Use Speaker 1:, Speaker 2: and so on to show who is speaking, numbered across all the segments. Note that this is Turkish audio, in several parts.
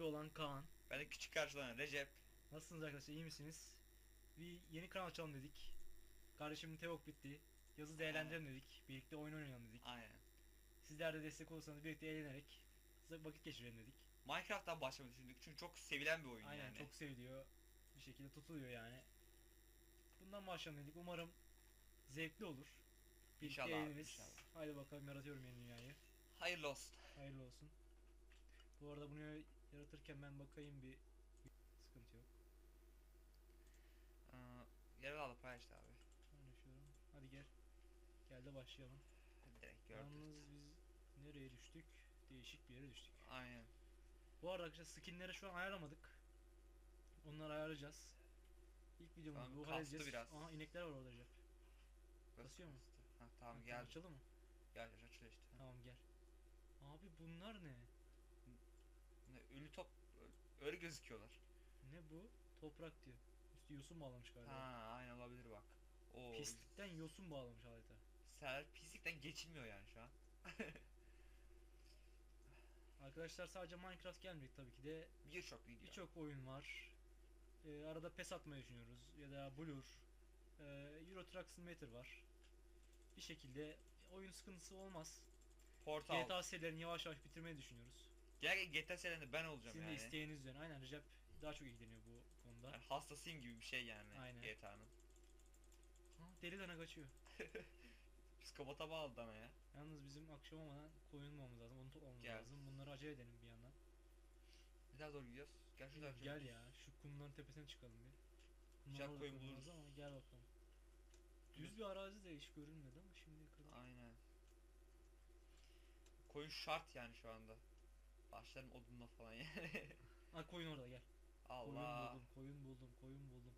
Speaker 1: abi olan Kaan.
Speaker 2: Ben de küçük karşılanan Recep.
Speaker 1: Nasılsınız arkadaşlar iyi misiniz? Bir yeni kanal açalım dedik. Kardeşimin Tevok bitti. Yazı değerlendirelim dedik. Birlikte oyun oynayalım dedik.
Speaker 2: Aynen.
Speaker 1: Sizler de destek olursanız birlikte eğlenerek size vakit geçirelim dedik.
Speaker 2: Minecraft'tan başlamayı düşündük çünkü çok sevilen bir oyun
Speaker 1: Aynen
Speaker 2: yani.
Speaker 1: çok seviliyor. Bir şekilde tutuluyor yani. Bundan başlayalım dedik. Umarım zevkli olur. Birlikte
Speaker 2: İnşallah
Speaker 1: eğleniriz.
Speaker 2: inşallah.
Speaker 1: Haydi bakalım yaratıyorum yeni dünyayı.
Speaker 2: Hayırlı olsun.
Speaker 1: Hayırlı olsun. Bu arada bunu yaratırken ben bakayım bir, bir sıkıntı yok.
Speaker 2: Ee, yer alıp paylaştı abi.
Speaker 1: Paylaşıyorum. Hadi gel. Gel de başlayalım.
Speaker 2: Direkt gördük.
Speaker 1: Yalnız biz nereye düştük? Değişik bir yere düştük.
Speaker 2: Aynen.
Speaker 1: Bu arada arkadaşlar skinleri şu an ayarlamadık. Onları ayarlayacağız. İlk videomuz
Speaker 2: Tamam,
Speaker 1: bu halledeceğiz.
Speaker 2: biraz.
Speaker 1: Aha inekler var orada.
Speaker 2: Burası
Speaker 1: Basıyor mu?
Speaker 2: Ha tamam
Speaker 1: Ha,
Speaker 2: gel.
Speaker 1: Açıldı mı?
Speaker 2: Gel açılıyor işte.
Speaker 1: Tamam gel. Abi bunlar ne?
Speaker 2: Ölü top öyle gözüküyorlar.
Speaker 1: Ne bu? Toprak diyor. Üstü yosun bağlamış galiba.
Speaker 2: Ha aynen olabilir bak. Oo.
Speaker 1: Pislikten yosun bağlamış adeta.
Speaker 2: Ser pislikten geçilmiyor yani şu an.
Speaker 1: Arkadaşlar sadece Minecraft gelmeyecek tabii ki de
Speaker 2: Birçok video.
Speaker 1: birçok oyun var. Ee, arada PES atmayı düşünüyoruz ya da Blur, ee, Euro Truck Simulator var. Bir şekilde oyun sıkıntısı olmaz.
Speaker 2: Portal.
Speaker 1: GTA serilerini yavaş yavaş bitirmeyi düşünüyoruz.
Speaker 2: Gel GTA serilerinde ben olacağım
Speaker 1: Sizin de
Speaker 2: yani.
Speaker 1: isteğiniz üzerine. Aynen Recep daha çok ilgileniyor bu konuda.
Speaker 2: Yani hastasıyım gibi bir şey yani
Speaker 1: Aynen.
Speaker 2: GTA'nın.
Speaker 1: Deli dana kaçıyor.
Speaker 2: Psikopata bağlı dana ya.
Speaker 1: Yalnız bizim akşam olmadan koyun bulmamız lazım. Onu toplamamız
Speaker 2: Gel.
Speaker 1: lazım. Bunları acele edelim bir yandan.
Speaker 2: Ne kadar zor gidiyoruz. Gel şuradan.
Speaker 1: Gel ya şu kumların tepesine çıkalım bir. Kumlar
Speaker 2: Güzel
Speaker 1: orada
Speaker 2: koyun
Speaker 1: koyulmaz
Speaker 2: buluruz.
Speaker 1: Ama gel bakalım. Düz bir arazi de hiç görünmedi ama şimdiye kadar.
Speaker 2: Aynen. Koyun şart yani şu anda. Başlarım odunla falan yani.
Speaker 1: Ha koyun orada gel.
Speaker 2: Allah.
Speaker 1: Koyun buldum, koyun buldum, koyun buldum.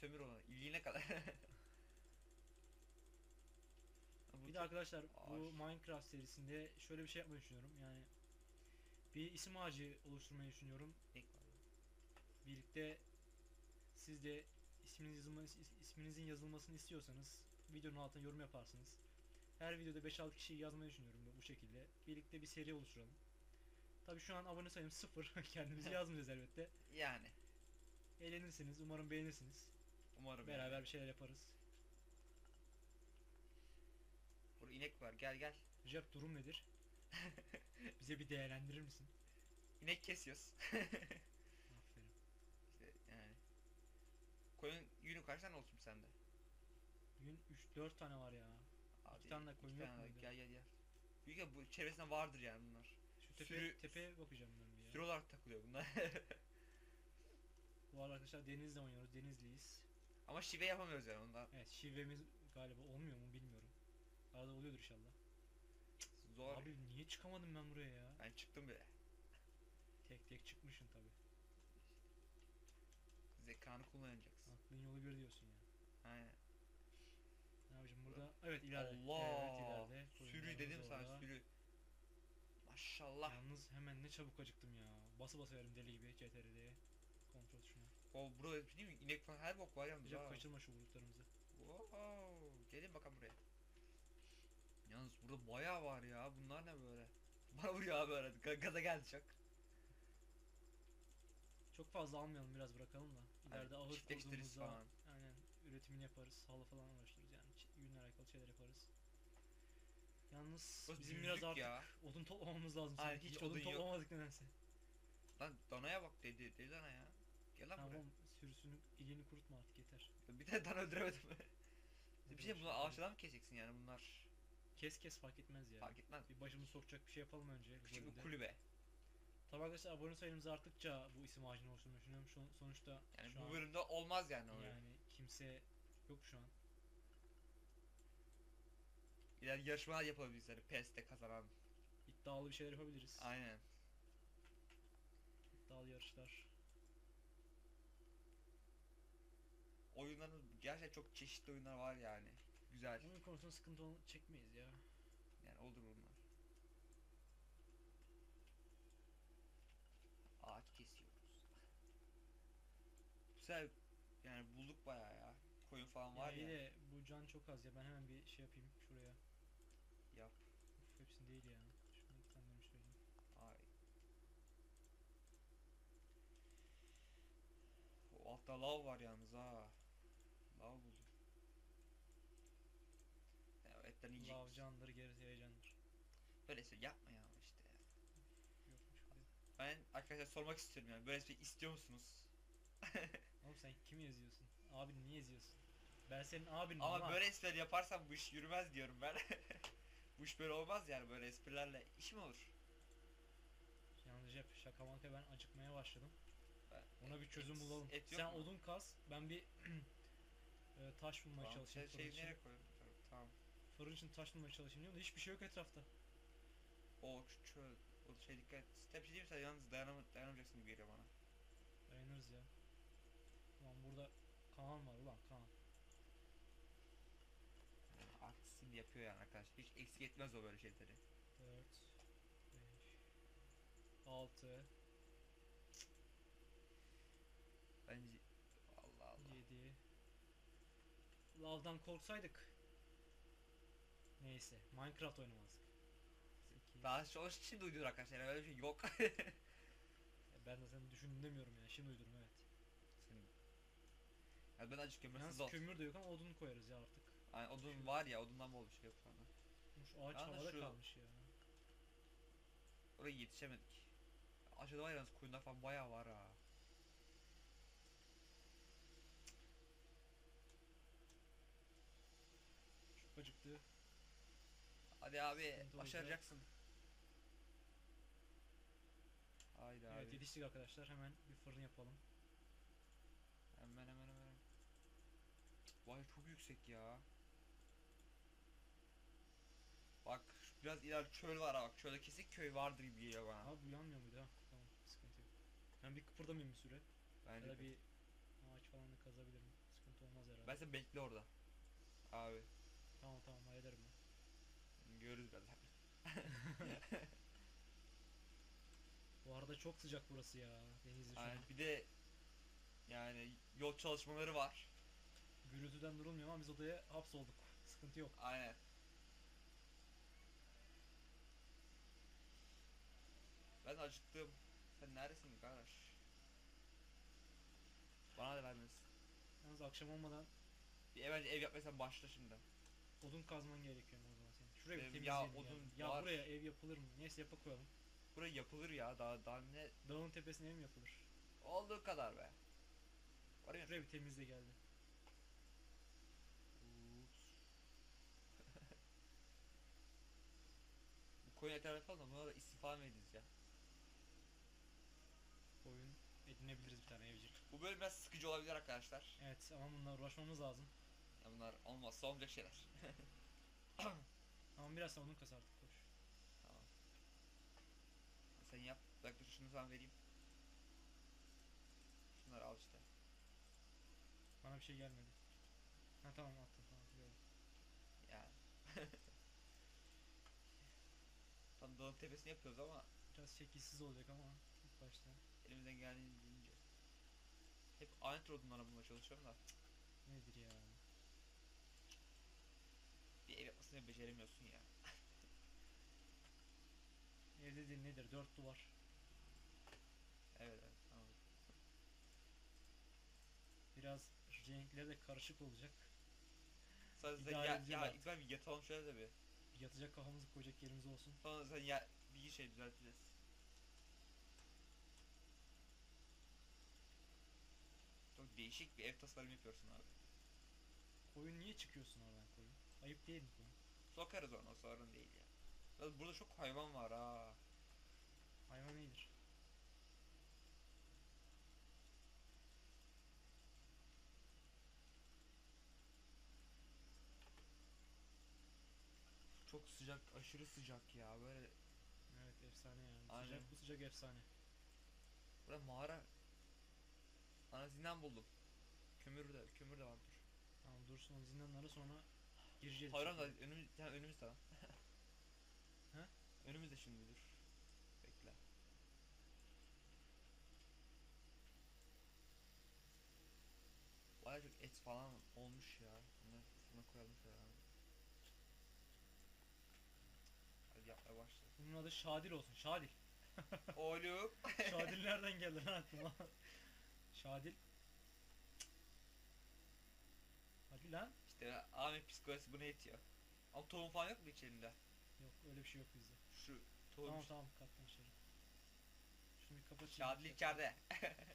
Speaker 2: Sömür onu. İliğine kadar. Bu
Speaker 1: Bir de arkadaşlar bu
Speaker 2: ağaç.
Speaker 1: Minecraft serisinde şöyle bir şey yapmayı düşünüyorum. Yani bir isim ağacı oluşturmayı düşünüyorum. Birlikte siz de isminiz yazılması, is- isminizin yazılmasını istiyorsanız videonun altına yorum yaparsınız. Her videoda 5-6 kişiyi yazmayı düşünüyorum bu- şekilde. Birlikte bir seri oluşturalım. Tabi şu an abone sayım sıfır. Kendimizi yazmayacağız elbette.
Speaker 2: Yani.
Speaker 1: Eğlenirsiniz. Umarım beğenirsiniz.
Speaker 2: Umarım.
Speaker 1: Beraber
Speaker 2: yani.
Speaker 1: bir şeyler yaparız.
Speaker 2: Burada inek var. Gel gel.
Speaker 1: Recep durum nedir? Bize bir değerlendirir misin?
Speaker 2: İnek kesiyoruz.
Speaker 1: Aferin.
Speaker 2: işte yani. Koyun yünü kaç tane olsun sende?
Speaker 1: Bugün 3-4 tane var ya. Tane de koyun
Speaker 2: iki
Speaker 1: yok
Speaker 2: tane
Speaker 1: muydu?
Speaker 2: Gel gel gel. Büyük ya bu çevresinde vardır yani bunlar.
Speaker 1: Şu tepe,
Speaker 2: Sürü-
Speaker 1: tepeye bakacağım ben bir ya.
Speaker 2: Sürü olarak takılıyor bunlar.
Speaker 1: Bu arada arkadaşlar denizle oynuyoruz. Denizliyiz.
Speaker 2: Ama şive yapamıyoruz yani ondan.
Speaker 1: Evet şivemiz galiba olmuyor mu bilmiyorum. Arada oluyordur inşallah.
Speaker 2: Zor.
Speaker 1: Abi niye çıkamadım ben buraya ya?
Speaker 2: Ben çıktım bile.
Speaker 1: Tek tek çıkmışsın tabi.
Speaker 2: Zekanı kullanacaksın.
Speaker 1: Aklın yolu bir diyorsun ya.
Speaker 2: Aynen.
Speaker 1: Burada? Evet ileride.
Speaker 2: Allah.
Speaker 1: Evet ileride.
Speaker 2: sürü dedim sana
Speaker 1: orada.
Speaker 2: sürü. Maşallah.
Speaker 1: Yalnız hemen ne çabuk acıktım ya. Bası bası verim deli gibi CTRL'ye. Kontrol tuşuna.
Speaker 2: O burada bir değil mi? İnek falan her bok var yalnız.
Speaker 1: Recep kaçırma şu vuruklarımızı.
Speaker 2: Wow. Gelin bakalım buraya. Yalnız burada bayağı var ya. Bunlar ne böyle? Bana vuruyor abi. Ga- Gaza geldi çok.
Speaker 1: Çok fazla almayalım biraz bırakalım da. İleride ahır
Speaker 2: çiftleştiririz
Speaker 1: kurduğumuzda
Speaker 2: falan.
Speaker 1: aynen üretimini yaparız. Halı falan uğraştırırız şeyler yaparız. Yalnız
Speaker 2: Burası
Speaker 1: bizim biraz artık
Speaker 2: ya.
Speaker 1: odun toplamamız lazım. Sanki.
Speaker 2: hiç
Speaker 1: hiç
Speaker 2: odun
Speaker 1: odun
Speaker 2: yok.
Speaker 1: toplamadık nedense.
Speaker 2: Lan danaya bak dedi. Dedi dana ya. Gel lan
Speaker 1: Tamam sürüsünü iliğini kurutma artık yeter.
Speaker 2: buraya. Bir tane dana öldüremedim. bir şey bunlar ağaçtan mı keseceksin yani bunlar?
Speaker 1: Kes kes fark etmez ya.
Speaker 2: Fark etmez.
Speaker 1: Bir başımız sokacak bir şey yapalım önce.
Speaker 2: Küçük bir kulübe.
Speaker 1: Tabii arkadaşlar abone sayımız arttıkça bu isim ağacını oluşturmayı düşünüyorum. Şu, sonuçta
Speaker 2: Yani
Speaker 1: şu
Speaker 2: bu
Speaker 1: an
Speaker 2: bölümde olmaz yani o.
Speaker 1: yani kimse yok şu an.
Speaker 2: İleride yarışmalar yapabiliriz hani PES'te kazanan.
Speaker 1: İddialı bir şeyler yapabiliriz.
Speaker 2: Aynen.
Speaker 1: İddialı yarışlar.
Speaker 2: Oyunların gerçekten çok çeşitli oyunlar var yani. Güzel.
Speaker 1: Oyun konusunda sıkıntı çekmeyiz ya.
Speaker 2: Yani olur bunlar. Ağaç kesiyoruz. Bu sefer yani bulduk bayağı ya. Koyun falan var
Speaker 1: ya.
Speaker 2: ya.
Speaker 1: de bu can çok az ya. Ben hemen bir şey yapayım şuraya.
Speaker 2: Yap.
Speaker 1: Hepsini değil ya. Şunu iki tane demiş
Speaker 2: Ay. O altta lav var yalnız ha. Lav buldum. Ya etten yiyecek.
Speaker 1: Lav candır gerisi heyecandır.
Speaker 2: Böylesi şey yapma ya işte.
Speaker 1: Yokmuş.
Speaker 2: Ben arkadaşlar sormak istiyorum yani. Böylesi şey istiyor musunuz?
Speaker 1: Oğlum sen kimi yazıyorsun? Abini niye yazıyorsun? Ben senin abinin
Speaker 2: Ama böyle esmer yaparsam bu iş yürümez diyorum ben. bu iş böyle olmaz yani böyle esprilerle iş mi olur?
Speaker 1: Yalnız Cep şaka maka ben acıkmaya başladım.
Speaker 2: Ben-
Speaker 1: Ona bir çözüm
Speaker 2: et-
Speaker 1: bulalım.
Speaker 2: et
Speaker 1: Sen
Speaker 2: mu?
Speaker 1: odun kaz, ben bir e, taş bulmaya
Speaker 2: Tamam,
Speaker 1: çalışayım.
Speaker 2: şey, şey nereye koyalım? Tamam,
Speaker 1: fırın için taş bulmaya çalışayım diyorum da hiçbir şey yok etrafta.
Speaker 2: O çöl. O şey dikkat et. Step şey diyeyim sen yalnız dayanam dayanamayacaksın gibi geliyor bana.
Speaker 1: Dayanırız ya. Ulan burada Kaan var ulan Kaan.
Speaker 2: Yani artistin yapıyor yani arkadaşlar. Hiç eksik etmez o böyle şeyleri.
Speaker 1: 4 5 6
Speaker 2: Bence Allah Allah.
Speaker 1: 7 Lavdan korksaydık. Neyse Minecraft oynamazdık. 8
Speaker 2: Daha şu şimdi uydur arkadaşlar. Yani öyle bir şey yok.
Speaker 1: Ben de senin düşündün demiyorum yani şimdi uydurdum evet.
Speaker 2: Senin. Yani ben acıkıyorum.
Speaker 1: Yalnız kömür de yok ama odun koyarız ya artık.
Speaker 2: Yani odun var ya odundan bol bir şey yok şu anda.
Speaker 1: Şu ağaç
Speaker 2: Yalnız
Speaker 1: havada
Speaker 2: şu-
Speaker 1: kalmış ya.
Speaker 2: Oraya yetişemedik. Aşağıda var yalnız koyunlar falan bayağı var ha.
Speaker 1: Çok acıktı.
Speaker 2: Hadi abi
Speaker 1: Sıkıntı olacak.
Speaker 2: başaracaksın. Haydi abi.
Speaker 1: Evet yetiştik arkadaşlar hemen bir fırın yapalım.
Speaker 2: Hemen hemen hemen. Vay çok yüksek ya. Bak şu biraz ileride çöl var bak çölde kesin köy vardır gibi geliyor bana.
Speaker 1: Abi bu yanmıyor muydu ha? Tamam sıkıntı yok. Ben bir kıpırdamayayım bir süre.
Speaker 2: Bence
Speaker 1: ya da
Speaker 2: bir...
Speaker 1: ağaç falan da kazabilirim. Sıkıntı olmaz herhalde.
Speaker 2: Ben sen bekle orada. Abi
Speaker 1: Tamam tamam hallederim ben.
Speaker 2: görürüz birazdan.
Speaker 1: Bu arada çok sıcak burası ya. Denizli şu.
Speaker 2: Aynen bir de yani yol çalışmaları var.
Speaker 1: Gürültüden durulmuyor ama biz odaya hapsolduk. Sıkıntı yok.
Speaker 2: Aynen. Ben acıktım. Sen neredesin kardeş? Bana da vermelisin.
Speaker 1: Yalnız akşam olmadan
Speaker 2: Bir ev, ev yapmaysan başla şimdi.
Speaker 1: odun kazman gerekiyor o zaman senin. Şuraya bir
Speaker 2: Benim
Speaker 1: temizleyelim
Speaker 2: ya
Speaker 1: ya.
Speaker 2: odun
Speaker 1: Ya
Speaker 2: var.
Speaker 1: buraya ev yapılır mı? Neyse yapa koyalım.
Speaker 2: Buraya yapılır ya daha daha ne
Speaker 1: Dağın tepesine ev mi yapılır?
Speaker 2: olduğu kadar be. Oraya
Speaker 1: Şuraya bir temizle geldi.
Speaker 2: Bu koyun etler yapalım da buna da istifa mı edeceğiz ya?
Speaker 1: Oyun edinebiliriz bir tane evcil.
Speaker 2: Bu bölüm biraz sıkıcı olabilir arkadaşlar.
Speaker 1: Evet ama bununla uğraşmamız lazım.
Speaker 2: Ya bunlar olmazsa olmayacak şeyler.
Speaker 1: Ama biraz odun kas artık koş.
Speaker 2: tamam. Sen yap. Bak dur şunu sana vereyim. Şunları al işte.
Speaker 1: Bana bir şey gelmedi. Ha tamam attım tamam biliyorum.
Speaker 2: Yani. Tam dağın tepesini yapıyoruz ama
Speaker 1: Biraz şekilsiz olacak ama ilk başta.
Speaker 2: elimizden geldiğince. Hep aynı tür odunlarla bulmaya çalışıyorum da
Speaker 1: Nedir ya?
Speaker 2: bir ev yapmasını beceremiyorsun ya.
Speaker 1: Evde değil nedir? Dört duvar.
Speaker 2: Evet evet tamam.
Speaker 1: Biraz renkleri de karışık olacak.
Speaker 2: Sadece sen
Speaker 1: İdare
Speaker 2: ya,
Speaker 1: edici
Speaker 2: ya. İkbal bir yatalım şöyle de. Bir
Speaker 1: yatacak kafamızı koyacak yerimiz olsun.
Speaker 2: Sonra sen ya bir şey düzelteceğiz. Değişik bir ev tasarımı yapıyorsun abi.
Speaker 1: Koyun niye çıkıyorsun oradan koyun? Ayıp değil mi koyun?
Speaker 2: Sokarız onu sorun değil ya. Biraz burada çok hayvan var ha.
Speaker 1: Hayvan iyidir.
Speaker 2: Çok sıcak, aşırı sıcak ya böyle.
Speaker 1: Evet efsane yani.
Speaker 2: Aynen.
Speaker 1: Sıcak bu sıcak efsane.
Speaker 2: Burada mağara. Ana zindan buldum. Kömür de, kömür de vardır.
Speaker 1: Tamam dursun o zindanlara sonra gireceğiz.
Speaker 2: Hayran da önümüz, yani önümüzde lan.
Speaker 1: Ha?
Speaker 2: Önümüzde şimdi dur. Bekle. Baya çok et falan olmuş ya. Bunları fırına koyalım şöyle. Hadi yapmaya başla.
Speaker 1: Bunun adı Şadil olsun. Şadil.
Speaker 2: Oğlum.
Speaker 1: Şadil nereden geldi lan aklıma? Şadil. lan?
Speaker 2: İşte Ahmet psikolojisi buna yetiyor. Ama tohum falan yok mu içerisinde?
Speaker 1: Yok öyle bir şey yok bizde.
Speaker 2: Şu tohum
Speaker 1: Tamam tamam katlan içeri. Şunu bir kapatayım.
Speaker 2: Şadlı içeride.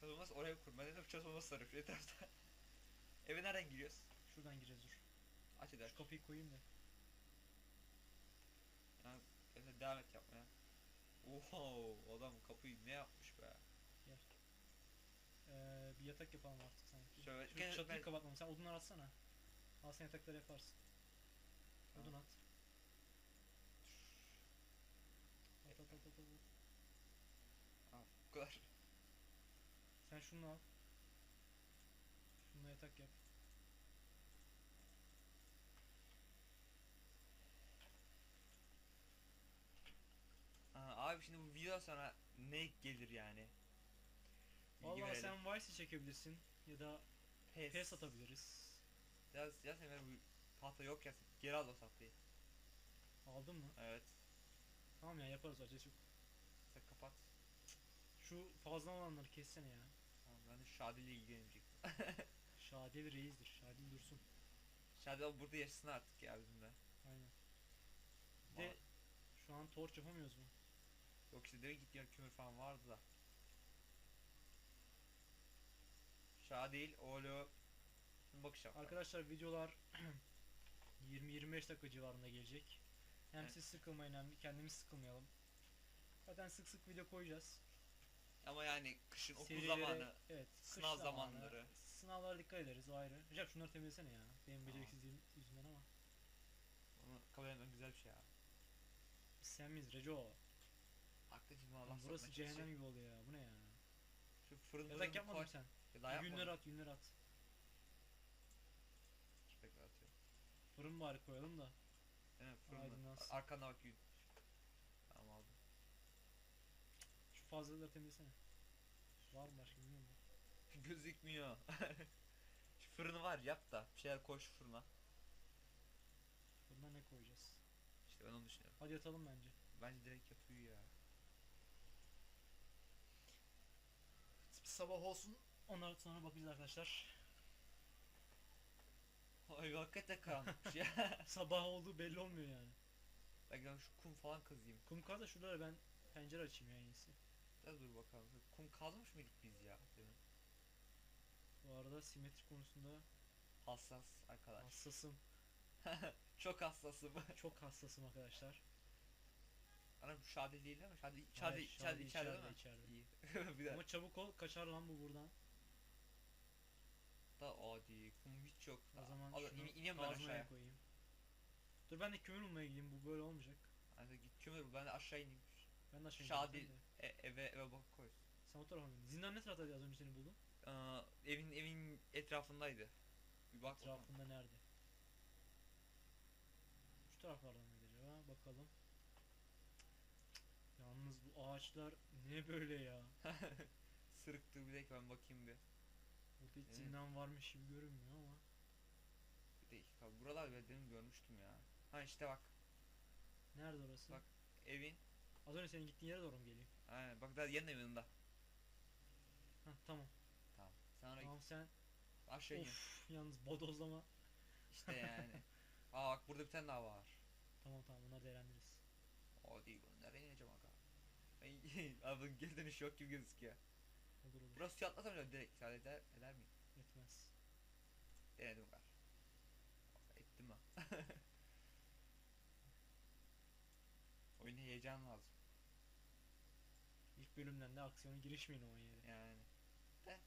Speaker 2: Çalışılmaz oraya kur. Ben dedim çalışılmaz sarı şu etrafta. Eve nereden giriyoruz?
Speaker 1: Şuradan gireceğiz dur.
Speaker 2: Aç eder.
Speaker 1: Şu kapıyı koyayım da.
Speaker 2: Yani, devam et yapmaya. Oho adam kapıyı ne yapmış
Speaker 1: bir yatak yapalım artık sanki.
Speaker 2: Şöyle-
Speaker 1: Şu
Speaker 2: gene
Speaker 1: çatıyı
Speaker 2: ben-
Speaker 1: kapatmam. Sen odunlar atsana. Al sen yatakları yaparsın.
Speaker 2: Tamam.
Speaker 1: Odun at. At at at at at.
Speaker 2: Ha, bu kadar.
Speaker 1: Sen şunu al. Şununla yatak yap.
Speaker 2: Ha, abi şimdi bu video sonra ne gelir yani? Verelim.
Speaker 1: sen Vice çekebilirsin ya da
Speaker 2: PES.
Speaker 1: PES atabiliriz.
Speaker 2: Ya, ya sen bu tahta yok ya geri al o tahtayı.
Speaker 1: Aldın mı?
Speaker 2: Evet.
Speaker 1: Tamam ya yaparız acele yok.
Speaker 2: Sen kapat.
Speaker 1: Şu fazla olanları kessene ya.
Speaker 2: Tamam ben de Şadi ile ilgilenecek.
Speaker 1: Şadil reisdir. Şadil dursun.
Speaker 2: Şadi abi burada yaşasın artık ya bizimle.
Speaker 1: Aynen. Bir de şu an torch yapamıyoruz mu?
Speaker 2: Yok işte demek gittiğim kömür falan vardı da. Şadi değil oğlu. Şimdi bakacağım.
Speaker 1: Arkadaşlar videolar 20-25 dakika civarında gelecek. Hem
Speaker 2: Evet.
Speaker 1: siz sıkılmayın hem kendimiz sıkılmayalım. Zaten sık sık video koyacağız.
Speaker 2: Ama yani kışın okul
Speaker 1: Serilere-
Speaker 2: zamanı.
Speaker 1: evet,
Speaker 2: sınav
Speaker 1: zamanı,
Speaker 2: zamanları.
Speaker 1: Sınavlara dikkat ederiz ayrı. Recep şunları temizlesene ya. Benim beceriksizliğim yüzünden ama.
Speaker 2: Onu kabul etmem güzel bir şey ya.
Speaker 1: Biz sen miyiz Reco?
Speaker 2: Haklı şimdi Allah
Speaker 1: Lan burası cehennem gibi oluyor ya. Bu ne ya?
Speaker 2: Şu fırın
Speaker 1: Yatak
Speaker 2: fırın
Speaker 1: yapmadın
Speaker 2: koy.
Speaker 1: mı sen?
Speaker 2: Ya daha yapmadım.
Speaker 1: at, yünleri at.
Speaker 2: Bekle atıyorum.
Speaker 1: Fırın bari koyalım da.
Speaker 2: Mi? Fırında.
Speaker 1: Aydınlansın.
Speaker 2: Arkana bak yün. Tamam aldım.
Speaker 1: Şu fazlaları temizlesene. Var mı başka bilmiyorum da.
Speaker 2: Gözükmüyor. şu fırını var yap da bir şeyler koy şu fırına.
Speaker 1: Fırına ne koyacağız?
Speaker 2: İşte ben onu düşünüyorum.
Speaker 1: Hadi yatalım bence.
Speaker 2: Bence direkt yapıyor ya.
Speaker 1: Sabah olsun. Ondan sonra bakacağız arkadaşlar.
Speaker 2: Ay hakikaten karanlıkmış ya.
Speaker 1: Sabah olduğu belli olmuyor yani.
Speaker 2: Bak ben şu kum falan kazıyım.
Speaker 1: Kum kaz da ben pencere açayım ya en iyisi.
Speaker 2: Biraz dur bakalım. Kum kazmış mıydık biz ya? Demin.
Speaker 1: Bu arada simetri konusunda
Speaker 2: Hassas arkadaş.
Speaker 1: hassasım.
Speaker 2: Çok hassasım.
Speaker 1: Çok hassasım arkadaşlar.
Speaker 2: Anam bu Şadi değil mi? Şadi, Şadi,
Speaker 1: Hayır,
Speaker 2: Şadi,
Speaker 1: Şadi
Speaker 2: içeride
Speaker 1: içeride,
Speaker 2: mi?
Speaker 1: içeride.
Speaker 2: İyi.
Speaker 1: Ama çabuk ol kaçar lan bu buradan.
Speaker 2: Da adi. Kum hiç yok.
Speaker 1: O zaman
Speaker 2: Al,
Speaker 1: şunu
Speaker 2: in, ben
Speaker 1: kazmaya
Speaker 2: aşağıya.
Speaker 1: koyayım. Dur ben de kömür bulmaya gideyim bu böyle olmayacak.
Speaker 2: Hadi git kömür ben de aşağı ineyim.
Speaker 1: Ben de aşağı
Speaker 2: Şadi
Speaker 1: ineceğim
Speaker 2: e, eve eve bak koy.
Speaker 1: Sen o tarafa mı gittin? Zindan ne taraftaydı az önce seni buldum?
Speaker 2: Aa, evin evin etrafındaydı. Bir bak bakalım.
Speaker 1: Etrafında nerede? Şu taraflardan mıydı acaba? Bakalım. Yalnız bu ağaçlar ne böyle ya?
Speaker 2: Sırıktı bir dakika ben bakayım bir.
Speaker 1: Burada hiç zindan varmış gibi görünmüyor ama.
Speaker 2: Bir dakika buralar ben demin görmüştüm ya. Ha işte bak
Speaker 1: Nerede orası?
Speaker 2: Bak. evin.
Speaker 1: Az önce senin gittiğin yere doğru mu geleyim?
Speaker 2: Aynen bak daha yanında yanında.
Speaker 1: Hah tamam.
Speaker 2: Tamam. Sen oraya
Speaker 1: Tamam
Speaker 2: git.
Speaker 1: sen.
Speaker 2: Aşağı in.
Speaker 1: Of yalnız bodozlama.
Speaker 2: İşte yani. Aa bak burada bir tane daha var.
Speaker 1: Tamam tamam bunları değerlendiririz.
Speaker 2: O değil bu. Nereye ineceğim aga? Abi geri dönüş yok gibi gözüküyor.
Speaker 1: Olur olur.
Speaker 2: Burası suya atlasam ya direkt müsaade eder, eder miyim?
Speaker 1: Etmez.
Speaker 2: Denedim var. Ettim ha. Oyuna heyecan lazım.
Speaker 1: İlk bölümden de aksiyona girişmeyin o yere.
Speaker 2: Yani. De.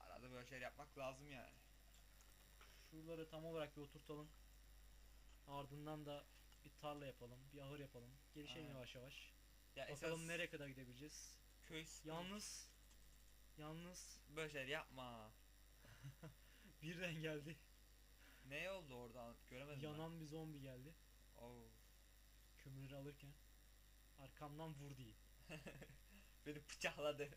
Speaker 2: Arada böyle şeyler yapmak lazım yani.
Speaker 1: Şuraları tam olarak bir oturtalım. Ardından da bir tarla yapalım, bir ahır yapalım. Gelişelim
Speaker 2: Aynen.
Speaker 1: yavaş yavaş.
Speaker 2: Ya
Speaker 1: Bakalım
Speaker 2: esas
Speaker 1: nereye kadar gidebileceğiz.
Speaker 2: köy
Speaker 1: Yalnız yalnız
Speaker 2: böyle şeyler yapma.
Speaker 1: birden geldi.
Speaker 2: Ne oldu orada göremedim
Speaker 1: Yanan bir zombi geldi.
Speaker 2: ben. Oo.
Speaker 1: Kömürleri alırken arkamdan vur diye.
Speaker 2: Beni bıçakladı.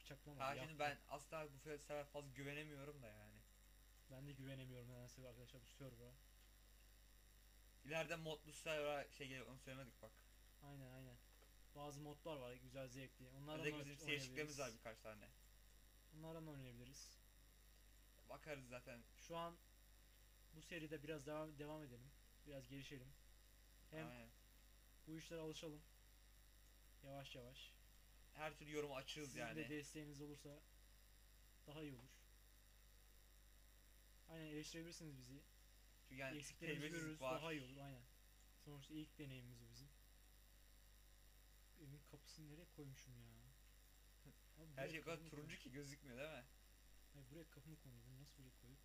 Speaker 1: Bıçaklamadı.
Speaker 2: ha
Speaker 1: yaktı.
Speaker 2: şimdi ben asla bu sefer fazla güvenemiyorum da yani.
Speaker 1: ben de güvenemiyorum nedense arkadaşlar bu server'a.
Speaker 2: İleride modlu server'a şey geliyor onu söylemedik bak.
Speaker 1: Aynen aynen. Bazı modlar var güzel zevkli. Onlardan
Speaker 2: Özellikle bizim seçtiklerimiz var birkaç tane.
Speaker 1: Onlardan oynayabiliriz.
Speaker 2: bakarız zaten.
Speaker 1: Şu an bu seride biraz devam devam edelim. Biraz gelişelim. Hem
Speaker 2: Aynen.
Speaker 1: bu işlere alışalım. Yavaş yavaş.
Speaker 2: Her türlü yorumu açığız
Speaker 1: Sizin
Speaker 2: yani.
Speaker 1: de desteğiniz olursa daha iyi olur. Aynen eleştirebilirsiniz bizi.
Speaker 2: Çünkü yani
Speaker 1: Eksiklerimizi görürüz
Speaker 2: var.
Speaker 1: daha iyi olur aynen. Sonuçta ilk deneyimimiz bu kapısını nereye koymuşum ya? Abi
Speaker 2: Her şey o kadar turuncu ki gözükmüyor değil mi?
Speaker 1: Hayır buraya kapımı. Bunu nasıl buraya koyduk?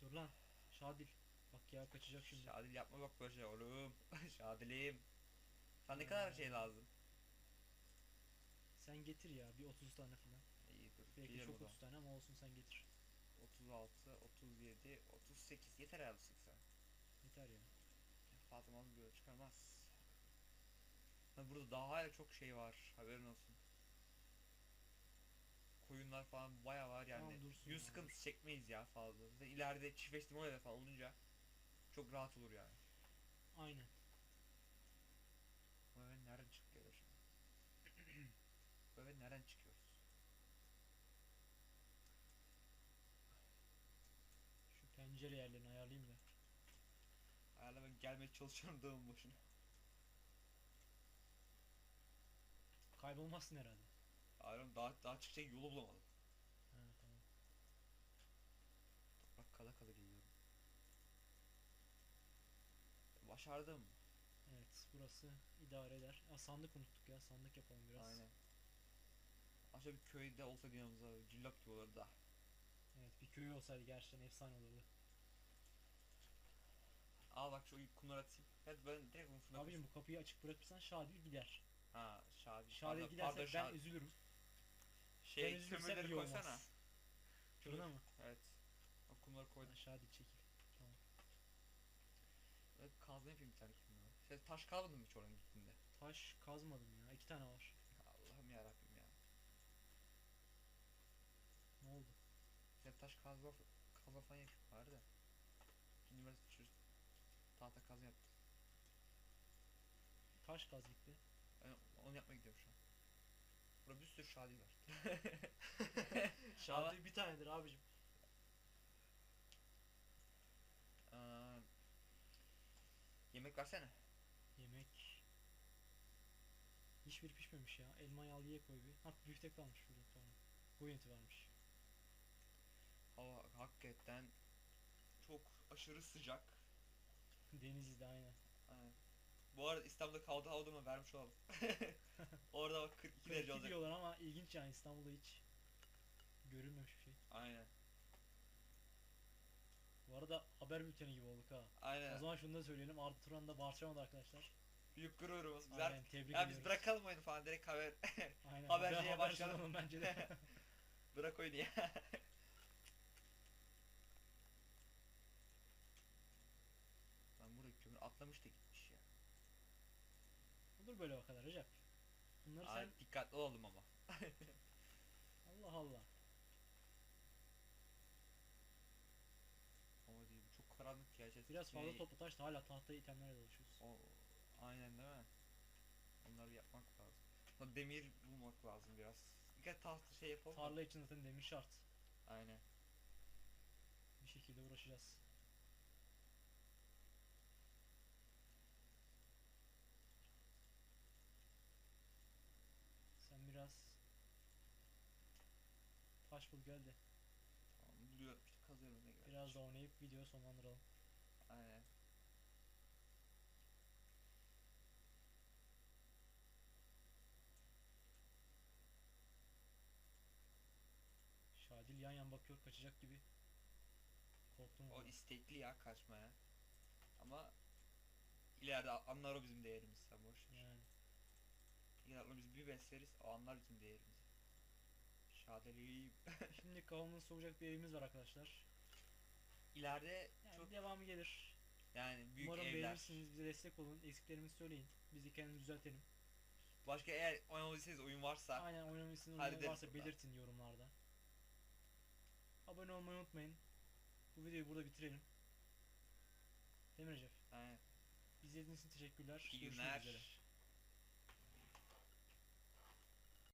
Speaker 1: Dur lan. Şadil. Bak ya kaçacak şimdi.
Speaker 2: Şadil yapma bak böyle şey oğlum. Şadilim. Sana ne kadar şey lazım?
Speaker 1: Sen getir ya bir 30 tane falan.
Speaker 2: İyi dur.
Speaker 1: Belki çok
Speaker 2: zaman.
Speaker 1: 30 tane ama olsun sen getir.
Speaker 2: 36, 37, 38 yeter herhalde 80.
Speaker 1: Yeter ya.
Speaker 2: Fazla az bir çıkarmaz. Burada daha hala çok şey var. Haberin olsun. Koyunlar falan baya var yani.
Speaker 1: Tamam, ya.
Speaker 2: sıkıntısı çekmeyiz ya fazla. Zaten ileride çiftleştirme olayları falan olunca çok rahat olur yani.
Speaker 1: Aynen.
Speaker 2: Bu eve nereden çıkıyor şimdi? Bu eve nereden çıkıyoruz?
Speaker 1: Şu pencere yerlerini ayarlayayım da.
Speaker 2: Gelmeye çalışıyorum dağın başına.
Speaker 1: Kaybolmazsın herhalde.
Speaker 2: Ayarlam daha, daha çıkacak yolu bulamadım.
Speaker 1: Ha tamam.
Speaker 2: Toprak kala kala geliyorum. Başardım.
Speaker 1: Evet burası idare eder. Aa, sandık unuttuk ya. Sandık yapalım biraz.
Speaker 2: Aynen. Aşağı bir köyde olsa yanımıza cillop gibi olurdu da.
Speaker 1: Evet bir köy olsaydı gerçekten efsane olurdu.
Speaker 2: Al bak şu kumları atayım. Evet ben direkt fırına
Speaker 1: Abicim bu kapıyı açık bırakırsan Şadil gider.
Speaker 2: Ha Şadi. Pardon,
Speaker 1: giderse
Speaker 2: pardon,
Speaker 1: ben
Speaker 2: Şadi.
Speaker 1: üzülürüm.
Speaker 2: Şey
Speaker 1: ben
Speaker 2: kömürleri
Speaker 1: iyi olmaz.
Speaker 2: koysana.
Speaker 1: Fırına mı?
Speaker 2: Evet. O kumları koydum.
Speaker 1: Ha, Şadil çekil.
Speaker 2: Evet, kazma yapayım bir tane kendime. Sen taş kalmadın mı hiç oraya gittiğinde?
Speaker 1: Taş kazmadım ya. iki tane var.
Speaker 2: Allah'ım yarabbim ya.
Speaker 1: Ne oldu?
Speaker 2: Sen taş kazma kazma falan yapayım bari de. Kazma yaptım.
Speaker 1: Taş kaz gitti.
Speaker 2: Ben onu yapmaya gidiyorum şu an. Burada bir sürü şadi var.
Speaker 1: Şadil bir tanedir abicim.
Speaker 2: Aa, yemek versene.
Speaker 1: Yemek. Hiçbir pişmemiş ya. Elmayı al ye koy bir. Ha büftek varmış burada pardon. Koyun eti varmış.
Speaker 2: Hava hakikaten çok aşırı sıcak.
Speaker 1: Denizli'de aynen.
Speaker 2: Aynen. Bu arada İstanbul'da kaldı havada mı vermiş olalım. Orada bak 42 derece
Speaker 1: 42
Speaker 2: olacak.
Speaker 1: diyorlar ama ilginç yani İstanbul'da hiç görülmemiş bir şey.
Speaker 2: Aynen.
Speaker 1: Bu arada haber bülteni gibi olduk ha. O
Speaker 2: Aynen.
Speaker 1: zaman şunu da söyleyelim. Arda Turan da Barcelona'da arkadaşlar.
Speaker 2: Büyük gururumuz. Biz
Speaker 1: Aynen
Speaker 2: artık-
Speaker 1: tebrik
Speaker 2: ya biz
Speaker 1: ediyoruz.
Speaker 2: bırakalım oyunu falan direkt haber.
Speaker 1: Aynen.
Speaker 2: haberciye
Speaker 1: haber
Speaker 2: başlayalım.
Speaker 1: bence de.
Speaker 2: Bırak oyunu ya. Lan buraya kömür atlamış da gitmiş ya.
Speaker 1: Olur böyle o kadar Recep. Bunları
Speaker 2: Ay,
Speaker 1: sen
Speaker 2: dikkatli olalım ama.
Speaker 1: Allah Allah.
Speaker 2: Ama değil bu çok karanlık ya. içerisi
Speaker 1: Biraz fazla
Speaker 2: şey-
Speaker 1: toplu taş da hala tahta itemlerle dolaşıyoruz.
Speaker 2: O, aynen değil mi? Onları yapmak lazım. Sonra demir bulmak lazım biraz. Birkaç tahta şey yapalım.
Speaker 1: Tarla için zaten demir şart.
Speaker 2: Aynen.
Speaker 1: Bir şekilde uğraşacağız. Sen biraz taş bul gel de
Speaker 2: Tamam, buluyorum işte kazıyorum ne gerek.
Speaker 1: biraz da oynayıp videoyu sonlandıralım.
Speaker 2: Aynen.
Speaker 1: Şadil yan yan bakıyor kaçacak gibi. Korktum.
Speaker 2: O istekli ya kaçmaya. Ama ileride anlar o bizim değerimiz. Sen boş ver.
Speaker 1: Yani
Speaker 2: İleride biz bir besleriz o anlar bizim değerimizi. Şadeliyim.
Speaker 1: şimdi kafamızı sokacak bir evimiz var arkadaşlar.
Speaker 2: İleride
Speaker 1: Yani
Speaker 2: çok
Speaker 1: devamı gelir.
Speaker 2: yani büyük
Speaker 1: Umarım
Speaker 2: evler.
Speaker 1: beğenirsiniz, bize destek olun, eksiklerimizi söyleyin. Biz de kendimizi düzeltelim.
Speaker 2: Başka eğer oynamadıysanız oyun varsa
Speaker 1: Aynen oynamışsınız
Speaker 2: hallederiz
Speaker 1: varsa
Speaker 2: burada.
Speaker 1: belirtin yorumlarda. Abone olmayı unutmayın. Bu videoyu burada bitirelim. Mi Recep?
Speaker 2: Aynen.
Speaker 1: İzlediğiniz için teşekkürler.
Speaker 2: İyi
Speaker 1: Görüşmek
Speaker 2: günler.
Speaker 1: üzere.